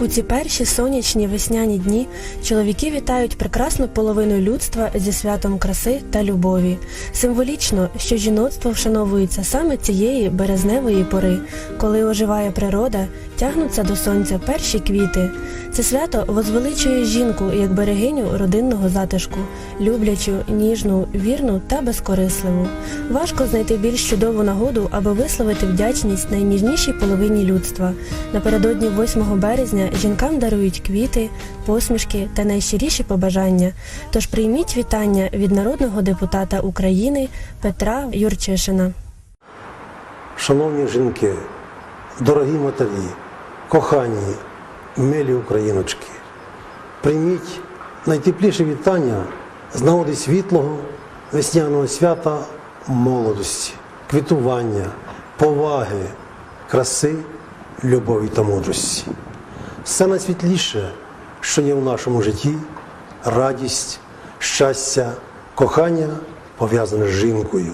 У ці перші сонячні весняні дні чоловіки вітають прекрасну половину людства зі святом краси та любові. Символічно, що жіноцтво вшановується саме цієї березневої пори, коли оживає природа, тягнуться до сонця перші квіти. Це свято возвеличує жінку як берегиню родинного затишку, люблячу, ніжну, вірну та безкорисливу. Важко знайти більш чудову нагоду, аби висловити вдячність найніжнішій половині людства. Напередодні 8 березня жінкам дарують квіти, посмішки та найщиріші побажання. Тож прийміть вітання від народного депутата України Петра Юрчишина. Шановні жінки, дорогі матері, кохані, милі україночки, прийміть найтепліше вітання з нагоди світлого весняного свята молодості, квітування, поваги, краси, любові та мудрості. Все найсвітліше, що є в нашому житті, радість, щастя, кохання пов'язане з жінкою,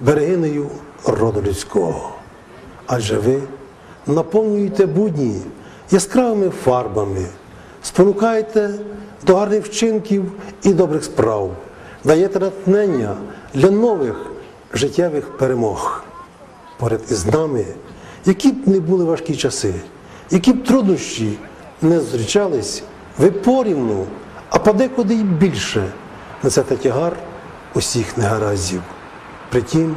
берегинею роду людського. Адже ви наповнюєте будні яскравими фарбами, спонукаєте до гарних вчинків і добрих справ, даєте натхнення для нових життєвих перемог. Поряд із нами, які б не були важкі часи, які б труднощі не зустрічались, ви порівну, а подекуди й більше несете тягар усіх негараздів. Притім,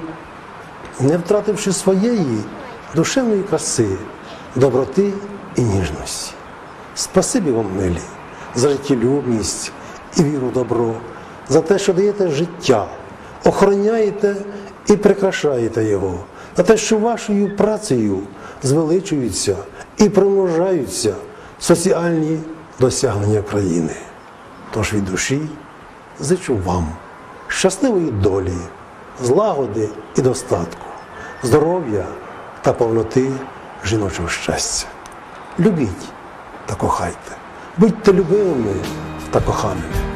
не втративши своєї душевної краси, доброти і ніжності. Спасибі вам, милі, за життєлюбність і віру в добро, за те, що даєте життя, охороняєте і прикрашаєте його, за те, що вашою працею звеличуються і примножаються соціальні досягнення країни. Тож від душі зичу вам щасливої долі, злагоди і достатку, здоров'я та повноти жіночого щастя. Любіть та кохайте, будьте любимими та коханими.